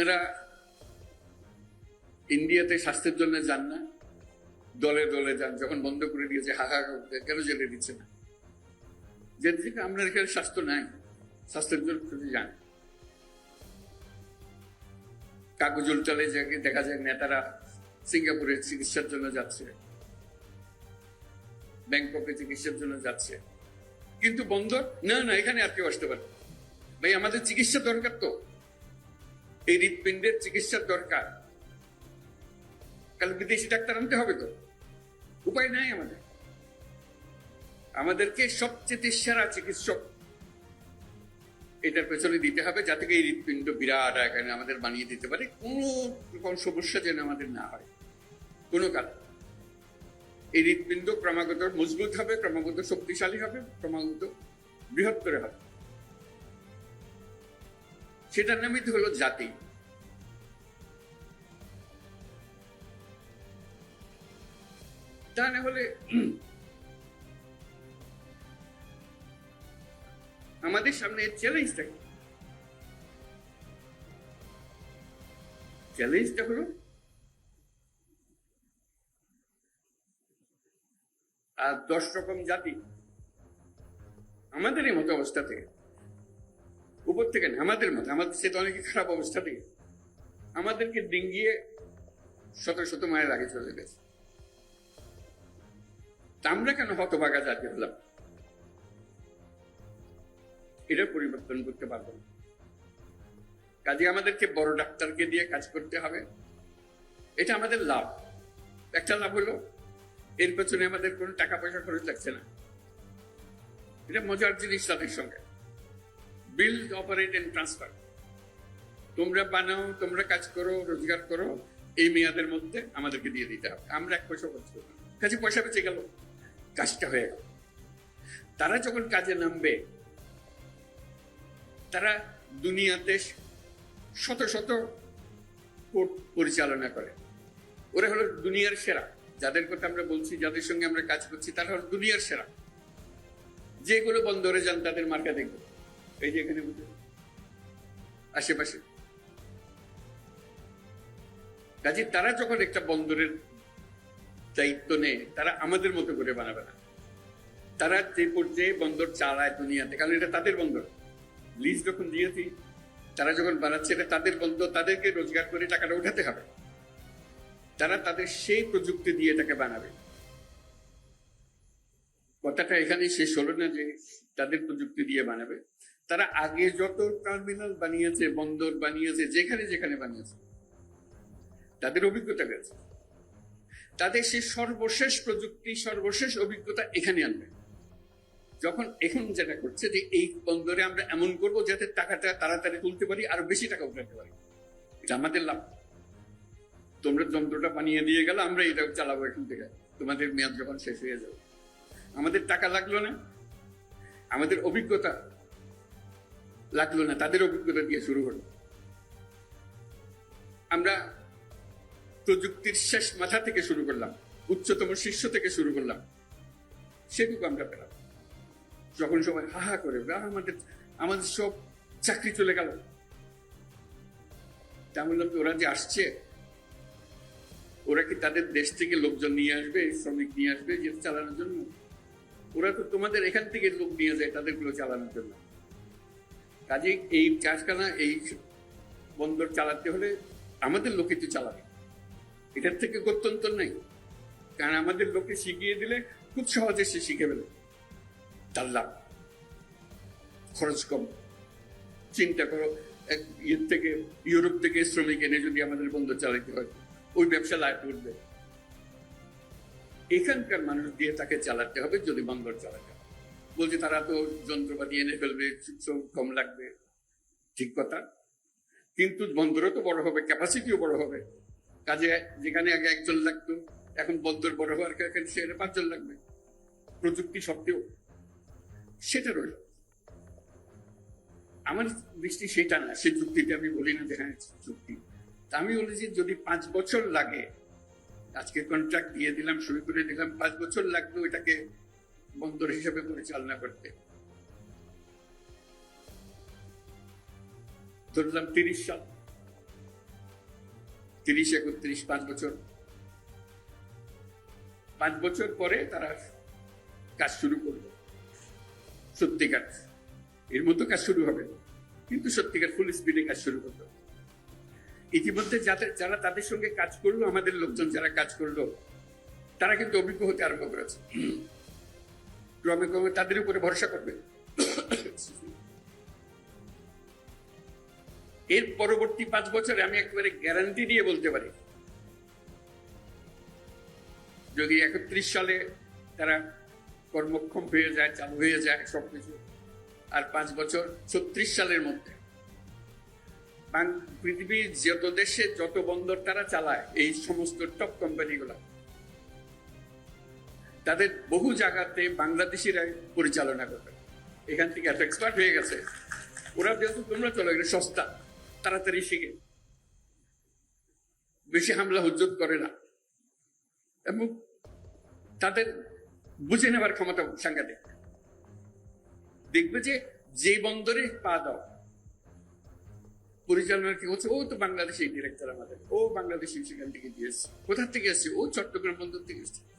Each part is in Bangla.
আপনারা ইন্ডিয়াতে স্বাস্থ্যের জন্য যান না, দলে দলে যান, যখন বন্ধ করে দিয়েছে, হা হা কেন জেলে দিচ্ছে না? যে দিকে আপনার এখানে স্বাস্থ্য নাই, স্বাস্থ্যের জন্য যান। কাগজ উল্টালে দেখা যায় নেতারা সিঙ্গাপুরে চিকিৎসার জন্য যাচ্ছে, ব্যাংককে চিকিৎসার জন্য যাচ্ছে। কিন্তু বন্ধ, না না, এখানে আর কেউ আসতে পারে ভাই, আমাদের চিকিৎসা দরকার তো। এই হৃৎপিণ্ডের চিকিৎসার দরকার। কাল বিদেশি ডাক্তার আনতে হবে তো। উপায় নাই আমাদের। আমাদেরকে সবচেয়ে সেরা চিকিৎসক এটার পেছনে দিতে হবে, যাতে এই হৃৎপিণ্ড বিরাট আকারে আমাদের বানিয়ে দিতে পারে। কোনো রকম সমস্যা যেন আমাদের না হয়। কোনো কারণ এই হৃৎপিণ্ড ক্রমাগত মজবুত হবে, ক্রমাগত শক্তিশালী হবে, ক্রমাগত বৃহত্তর হবে। সেটার নামই তো হলো জাতি। তা না হলে আমাদের সামনে চ্যালেঞ্জটা কি? চ্যালেঞ্জটা হলো আর দশ রকম জাতি আমাদেরই মতো অবস্থা থেকে। উপর থেকে না, আমাদের মতো, আমাদের সে তো অনেক খারাপ অবস্থা থেকে আমাদেরকে ডিঙ্গিয়ে শত শত মায়ের আগে চলে গেছে। আমরা কেন হতভাগা জাতি হলাম? এটা পরিবর্তন করতে পারব না। কাজে আমাদেরকে বড় ডাক্তারকে দিয়ে কাজ করতে হবে। এটা আমাদের লাভ। একটা লাভ হলো, এর পেছনে আমাদের কোনো টাকা পয়সা খরচ লাগছে না। এটা মজার জিনিস তাদের সঙ্গে। বিল্ড অপারেট এন্ড ট্রান্সফার তোমরা বানাও, তোমরা কাজ করো, রোজগার করো, এই মেয়াদের মধ্যে আমাদেরকে দিয়ে দিতে হবে। আমরা এক পয়সা খরচ করব। কাজে পয়সা বেঁচে গেল, কাজটা হয়ে গেল। তারা যখন কাজে নামবে, তারা দুনিয়াতে শত শত কোর্ট পরিচালনা করে। ওরা হলো দুনিয়ার সেরা। যাদের কথা আমরা বলছি, যাদের সঙ্গে আমরা কাজ করছি, তারা হলো দুনিয়ার সেরা। যেগুলো বন্দরে যান, তাদের মার্কা দেখব। এই যে এখানে আশেপাশে। কাজে তারা যখন একটা বন্দরের দায়িত্ব নেয়, তারা আমাদের মতো করে বানাবে না। তারা যে পর্যায়ে বন্দর চালায় দুনিয়াতে, কারণ এটা তাদের বন্দর। লিজ যখন দিয়েছি তারা যখন বানাচ্ছে, এটা তাদের বন্দর, তাদেরকে রোজগার করে টাকাটা উঠাতে হবে। তারা তাদের সেই প্রযুক্তি দিয়ে এটাকে বানাবে। কথাটা এখানে শেষ হলো না যে তাদের প্রযুক্তি দিয়ে বানাবে। তারা আগে যত টার্মিনাল বানিয়েছে, বন্দর বানিয়েছে, যেখানে যেখানে বানিয়েছে, তাদের অভিজ্ঞতা গেছে। তাদের সেই সর্বশেষ প্রযুক্তি, সর্বশেষ অভিজ্ঞতা এখানে আনবে। যখন এখন যেটা করছে যে এই বন্দরে আমরা এমন করব যাতে টাকাটা তাড়াতাড়ি তুলতে পারি, আরও বেশি টাকা উঠাতে পারি। এটা আমাদের লাভ। তোমরা যন্ত্রটা বানিয়ে দিয়ে গেলে আমরা এটা চালাবো এখান থেকে। তোমাদের মেয়াদ যখন শেষ হয়ে যাবে। আমাদের টাকা লাগল না। আমাদের অভিজ্ঞতা লাগল না তাদের অভিজ্ঞতা দিয়ে শুরু হলো। আমরা প্রযুক্তির শেষ মাথা থেকে শুরু করলাম, উচ্চতম শীর্ষ থেকে শুরু করলাম, সেটুকু আমরা পেলাম। যখন সবাই হা হা করে আমাদের আমাদের সব চাকরি চলে গেল। বললাম ওরা যে আসছে, ওরা কি তাদের দেশ থেকে লোকজন নিয়ে আসবে শ্রমিক নিয়ে আসবে যে চালানোর জন্য? ওরা তো তোমাদের এখান থেকে লোক নিয়ে যায় তাদেরগুলো চালানোর জন্য। কাজে এই কারখানা এই বন্দর চালাতে হলে আমাদের লোকে তো চালাবে। এটার থেকে গত্যন্তর নাই। কারণ আমাদের লোকে শিখিয়ে দিলে খুব সহজে সে শিখে ফেলে। তার লাভ খরচ কম। চিন্তা করো, এক ইয়ের থেকে, ইউরোপ থেকে শ্রমিক এনে যদি আমাদের বন্দর চালাতে হয়, ওই ব্যবসা লাভ করবে। এখানকার মানুষ দিয়ে তাকে চালাতে হবে যদি বন্দর চালাতে হয়। বলছে, তারা তো যন্ত্রপাতি এনে ফেলবে কম লাগবে। ঠিক কথা। কিন্তু বন্দরও তো বড় হবে ক্যাপাসিটিও বড় হবে। কাজে যেখানে আগে একজন লাগতো, এখন বন্দর বড় হওয়ার কারণে সেখানে পাঁচজন লাগবে। প্রযুক্তি সত্ত্বেও সেটা রইল। আমার দৃষ্টি সেটা না সেই যুক্তিতে আমি বলি না যে হ্যাঁ যুক্তি। তা আমি বলেছি, যদি পাঁচ বছর লাগে, আজকে কন্ট্রাক্ট দিয়ে দিলাম শুরু করে দিলাম, পাঁচ বছর লাগবে ওইটাকে বন্দর হিসাবে পরিচালনা করতে। ধরলাম তিরিশ সাল। তিরিশ, একত্রিশ, পাঁচ বছর। পাঁচ বছর পরে তারা কাজ শুরু করবে সত্যিকার। এর মতো কাজ শুরু হবে। কিন্তু সত্যিকার ফুল স্পিডে কাজ শুরু করবে ইতিমধ্যে যাদের যারা তাদের সঙ্গে কাজ করল, আমাদের লোকজন যারা কাজ করল, তারা কিন্তু অভিজ্ঞ হতে আরম্ভ করেছে। ক্রমে ক্রমে তাদের উপরে ভরসা করবে। এর পরবর্তী পাঁচ বছরে আমি একেবারে গ্যারান্টি দিয়ে বলতে পারি। যদি একত্রিশ সালে তারা কর্মক্ষম হয়ে যায়, চালু হয়ে যায় সবকিছু, আর পাঁচ বছর ছত্রিশ সালের মধ্যে। পৃথিবীর যত দেশে যত বন্দর তারা চালায়, এই সমস্ত টপ কোম্পানিগুলো তাদের বহু জায়গাতে বাংলাদেশিরা পরিচালনা করবে। এখান থেকে এত এক্সপার্ট হয়ে গেছে। ওরা যেহেতু তোমরা চলো এটা সস্তা, তাড়াতাড়ি শিখে। বেশি হামলা হুজ্জত করে না। এবং তাদের বুঝে নেবার ক্ষমতা সাংঘাতিক। দেখবে যে যে বন্দরে পা দাও পরিচালনা কি হচ্ছে? ও তো বাংলাদেশি ডিরেক্টর আমাদের। ও বাংলাদেশি সেখান থেকে দিয়েছে কোথা থেকে এসছে? ও চট্টগ্রাম বন্দর থেকে এসছে।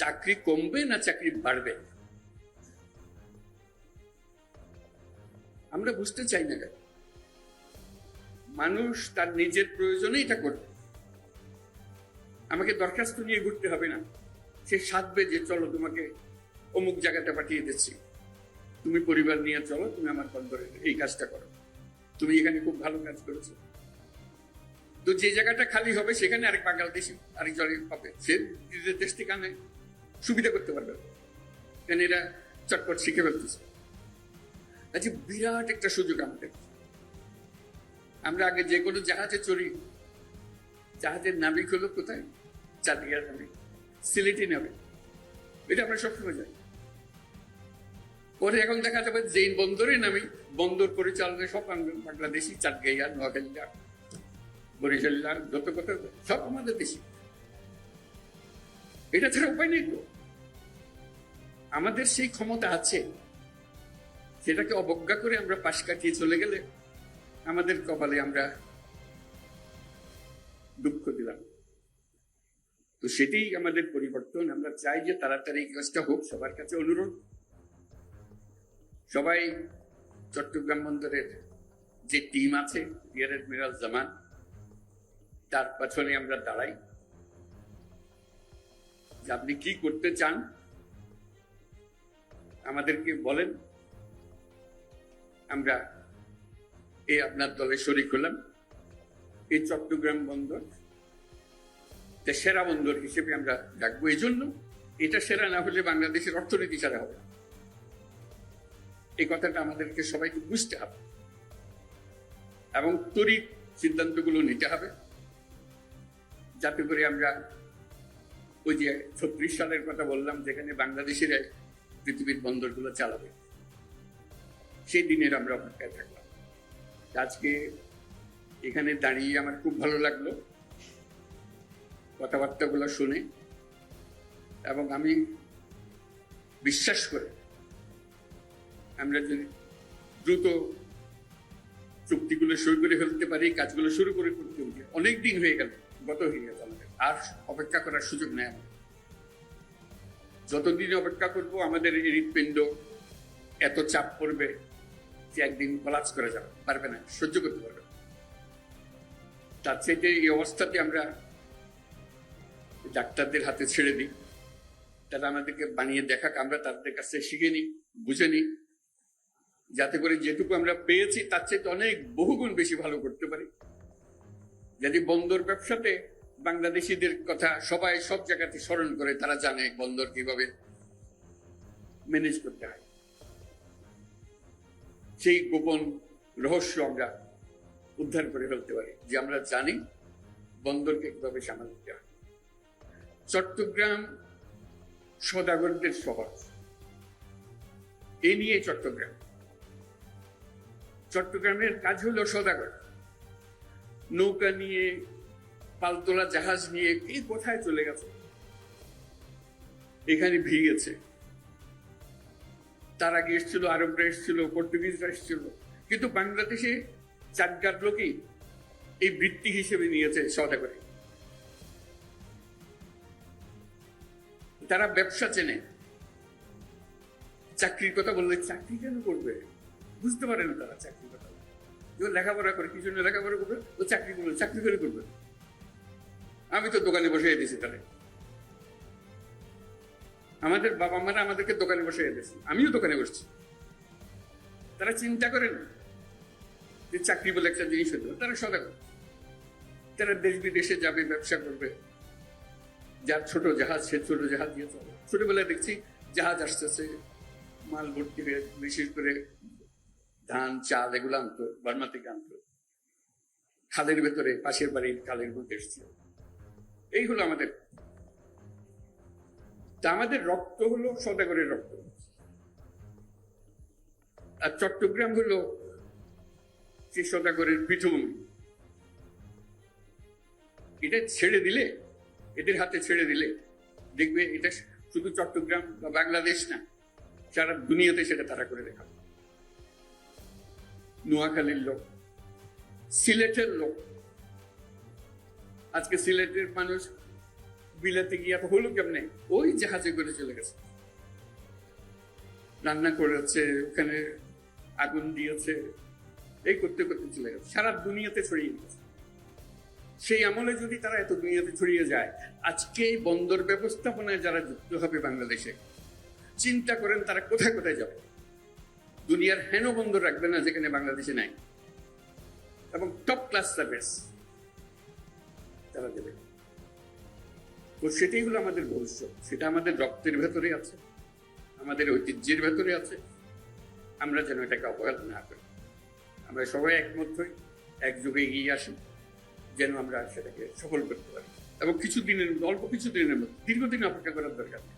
চাকরি কমবে না চাকরি বাড়বে? আমরা বুঝতে চাই না কেন? মানুষ তার নিজের প্রয়োজনে এটা করবে। আমাকে দরখাস্ত নিয়ে ঘুরতে হবে না। সে সাধবে যে, চলো তোমাকে অমুক জায়গাটা পাঠিয়ে দিচ্ছি। তুমি পরিবার নিয়ে চলো, তুমি আমার বন্দরে এই কাজটা করো। তুমি এখানে খুব ভালো কাজ করেছ। তো যে জায়গাটা খালি হবে, সেখানে আরেক বাংলাদেশি আরেকজনে পাবে। সে দেশ থেকে আনে। সুবিধা করতে পারবে। কারণ এরা চটপট শিখে ফেলতেছে। আচ্ছা বিরাট একটা সুযোগ আমাদের। আমরা আগে যে কোনো জাহাজে চড়ি। জাহাজের নাবিক হলো কোথায়? চাঁদিয়ার নাবিক। সিলেটি নাবিক এটা আমরা সবসময় জানি। পরে এখন দেখা যাবে যে বন্দরে নামি, বন্দর পরিচালনা সব বাংলা- বাংলাদেশি চাটগাইয়া নোয়াখালীরা বরিশাল্লা যত কথা সব আমাদের দেশি। এটা ছাড়া উপায় নেই তো। আমাদের সেই ক্ষমতা আছে, সেটাকে অবজ্ঞা করে আমরা পাশ কাটিয়ে চলে গেলে আমাদের কপালে আমরা দুঃখ দিলাম। তো সেটাই আমাদের পরিবর্তন। আমরা চাই যে তাড়াতাড়ি কাজটা হোক, সবার কাছে অনুরোধ। সবাই চট্টগ্রাম বন্দরের যে টিম আছে রিয়ার অ্যাডমিরাল জামান, তার পেছনে আমরা দাঁড়াই। যে আপনি কি করতে চান আমাদেরকে বলেন। আমরা এই আপনার দলে শরিক হলাম। এই চট্টগ্রাম বন্দর সেরা বন্দর হিসেবে আমরা ডাকবো এই জন্য এটা সেরা না হলে বাংলাদেশের অর্থনীতি সেরা হবে। এই কথাটা আমাদেরকে সবাইকে বুঝতে হবে। এবং তরিক সিদ্ধান্তগুলো নিতে হবে। যাতে করে আমরা ওই যে ছত্রিশ সালের কথা বললাম, যেখানে বাংলাদেশের পৃথিবীর বন্দরগুলো চালাবে। সেই দিনের আমরা অপেক্ষায় থাকলাম। আজকে এখানে দাঁড়িয়ে আমার খুব ভালো লাগল কথাবার্তাগুলো শুনে এবং আমি বিশ্বাস করে আমরা যদি দ্রুত চুক্তিগুলো শুরু করে ফেলতে পারি, কাজগুলো শুরু করে করতে অনেক দিন হয়ে গেল, গত হয়ে গেছে আমাদের। আর অপেক্ষা করার সুযোগ নেই যতদিন অপেক্ষা করব, আমাদের হৃৎপিণ্ড এত চাপ পড়বে যে একদিন কলাপস করে যাবে, পারবে না, সহ্য করতে পারবে তার চাইতে এই অবস্থাতে আমরা ডাক্তারদের হাতে ছেড়ে দিই। তারা আমাদেরকে বানিয়ে দেখাক, আমরা তাদের কাছে শিখে নিই, বুঝে নিই। যাতে করে যেটুকু আমরা পেয়েছি, তার চাইতে অনেক বহুগুণ বেশি ভালো করতে পারি। যদি বন্দর ব্যবসাতে বাংলাদেশিদের কথা সবাই সব জায়গাতে স্মরণ করে, তারা জানে বন্দর কীভাবে ম্যানেজ করতে হয়। সেই গোপন রহস্য আমরা উদ্ধার করে ফেলতে পারি যে আমরা জানি বন্দরকে কীভাবে সামাল দিতে হয়। চট্টগ্রাম সদাগরদের শহর। এ নিয়ে চট্টগ্রাম। চট্টগ্রামের কাজ হলো সদাগর। নৌকা নিয়ে পালতোলা জাহাজ নিয়ে কে কোথায় চলে গেছে? এখানে ভিড়েছে। তার আগে এসেছিল, আরবরা এসেছিল, পর্তুগিজরা এসেছিল। কিন্তু বাংলাদেশে চাটগার লোকই এই বৃত্তি হিসেবে নিয়েছে সদাগরি তারা ব্যবসা চেনে। চাকরির কথা বললে চাকরি কেন করবে? বুঝতে পারে না তারা চাকরির কথা। লেখাপড়া করে কি জন্য লেখাপড়া করবে, ও চাকরি করবে, চাকরি করে করবে। আমি তো দোকানে বসে দিয়েছি তাহলে। আমাদের বাবা মারা আমাদেরকে দোকানে বসে দিয়েছে। আমিও দোকানে বসছি। তারা চিন্তা করে না যে চাকরি বলে একটা জিনিস হতো তারা সদাগর তারা দেশ বিদেশে যাবে, ব্যবসা করবে। যার ছোট জাহাজ, সে ছোট জাহাজ দিয়ে চলে। ছোটবেলায় দেখছি জাহাজ আসতেছে, মাল ভর্তি হয়ে, বিশেষ করে ধান, চাল, এগুলো আনতো বার্মা থেকে আনতো। খালের ভেতরে, পাশের বাড়ির খালের মধ্যে এসছিল। এই হলো আমাদের। আমাদের রক্ত হলো সদাগরের রক্ত। আর চট্টগ্রাম হলো সেই সদাগরের পীঠভূমি। এটা ছেড়ে দিলে, এদের হাতে ছেড়ে দিলে, দেখবে এটা শুধু চট্টগ্রাম বা বাংলাদেশ না, সারা দুনিয়াতে সেটা তারা করে দেখাবে। নোয়াখালীর লোক, সিলেটের লোক আজকে সিলেটের মানুষ বিলাতে গিয়ে এত হলো কেমনে? ওই জাহাজে করে চলে গেছে। রান্না করেছে ওখানে আগুন দিয়েছে। এই করতে করতে চলে গেছে। সারা দুনিয়াতে ছড়িয়ে গেছে সেই আমলে যদি তারা এত দুনিয়াতে ছড়িয়ে যায়, আজকে এই বন্দর ব্যবস্থাপনায় যারা যুক্ত হবে বাংলাদেশে, চিন্তা করেন তারা কোথায় কোথায় যাবে। দুনিয়ার হেন বন্দর রাখবে না যেখানে বাংলাদেশে নাই। এবং টপ ক্লাস সার্ভিস তারা দেবে। তো সেটাই হলো আমাদের ভবিষ্যৎ। সেটা আমাদের রক্তের ভেতরে আছে, আমাদের ঐতিহ্যের ভেতরে আছে। আমরা যেন এটাকে অবহেলা না করি। আমরা সবাই একমত হই, একযোগে এগিয়ে আসি যেন আমরা সেটাকে সফল করতে পারি। এবং কিছু দিনের মধ্যে, অল্প কিছু দিনের মধ্যে, দীর্ঘদিন অপেক্ষা করার দরকার নেই।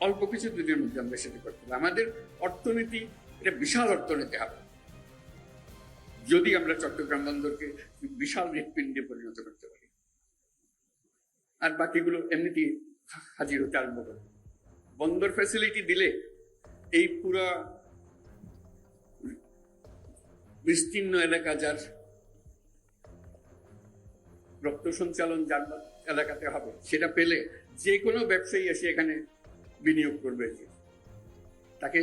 অল্প কিছু দিনের মধ্যে আমরা সেটা করতে পারি। আমাদের অর্থনীতি, এটা বিশাল অর্থনীতি হবে। যদি আমরা চট্টগ্রাম বন্দরকে বিশাল হৃৎপিণ্ডে পরিণত করতে পারি। আর বাকিগুলো এমনিতেই হাজির হতে আরম্ভ করে। বন্দর ফ্যাসিলিটি দিলে এই পুরা বিস্তীর্ণ এলাকা যার রক্ত সঞ্চালন যার এলাকাতে হবে, সেটা পেলে যে কোনো ব্যবসায়ী এসে এখানে বিনিয়োগ করবে। তাকে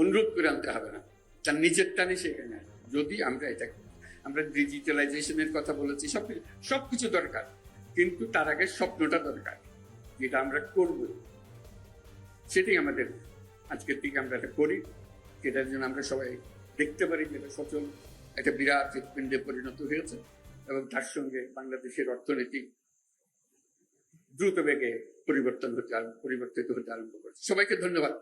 অনুরোধ করে আনতে হবে না। তার নিজের টানে সেখানে। যদি আমরা এটা আমরা ডিজিটালাইজেশনের কথা বলেছি, সব সব কিছু দরকার। কিন্তু তার আগে স্বপ্নটা দরকার, যেটা আমরা করব। সেটাই আমাদের আজকের দিকে আমরা এটা করি। যেটার জন্য আমরা সবাই দেখতে পারি যে এটা সচল, একটা বিরাট হৃৎপিণ্ডে পরিণত হয়েছে এবং তার সঙ্গে বাংলাদেশের অর্থনীতি দ্রুত বেগে পরিবর্তন হতে পরিবর্তিত হতে আরম্ভ করেছে। সবাইকে ধন্যবাদ।